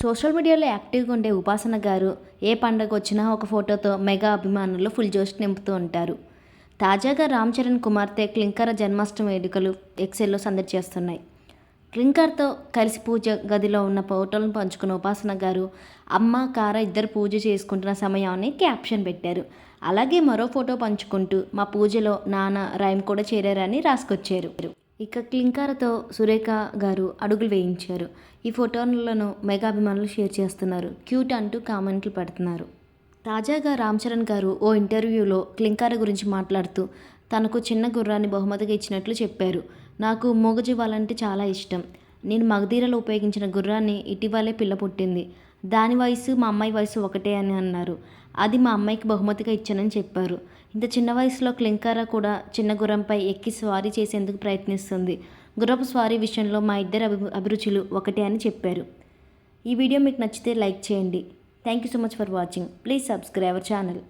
Social మీడియాలో యాక్టివ్గా ఉండే ఉపాసన గారు ఏ పండగ వచ్చినా ఒక ఫోటోతో మెగా అభిమానులు ఫుల్ జోష్ నింపుతూ ఉంటారు. తాజాగా రామ్ చరణ్ కుమార్తె క్లింకర జన్మాష్టమి వేడుకలు ఎక్సెల్లో సందడి చేస్తున్నాయి. క్లింకర్తో కలిసి పూజ గదిలో ఉన్న ఫోటోలను పంచుకున్న ఉపాసన గారు అమ్మ కార ఇద్దరు పూజ చేసుకుంటున్న సమయాన్ని క్యాప్షన్ పెట్టారు. అలాగే మరో ఫోటో పంచుకుంటూ మా పూజలో నాన్న రైమ్ కూడా చేరారని రాసుకొచ్చారు. ఇక క్లింకారతో సురేఖ గారు అడుగులు వేయించారు. ఈ ఫోటోలను మెగా అభిమానులు షేర్ చేస్తున్నారు. క్యూట్ అంటూ కామెంట్లు పెడుతున్నారు. తాజాగా రామ్ చరణ్ గారు ఓ ఇంటర్వ్యూలో క్లింకార గురించి మాట్లాడుతూ తనకు చిన్న గుర్రాన్ని బహుమతిగా ఇచ్చినట్లు చెప్పారు. నాకు మూగజీవాలంటే చాలా ఇష్టం. నేను మగధీరలో ఉపయోగించిన గుర్రాన్ని ఇటీవలే పిల్ల పుట్టింది. దాని వయసు మా అమ్మాయి వయసు ఒకటే అని అన్నారు. అది మా అమ్మాయికి బహుమతిగా ఇచ్చానని చెప్పారు. ఇంత చిన్న వయసులో క్లింకార కూడా చిన్న గుర్రంపై ఎక్కి స్వారీ చేసేందుకు ప్రయత్నిస్తుంది. గుర్రపు స్వారీ విషయంలో మా ఇద్దరు అభి అభిరుచులు ఒకటే అని చెప్పారు. ఈ వీడియో మీకు నచ్చితే లైక్ చేయండి. Thank you so much for watching please subscribe our channel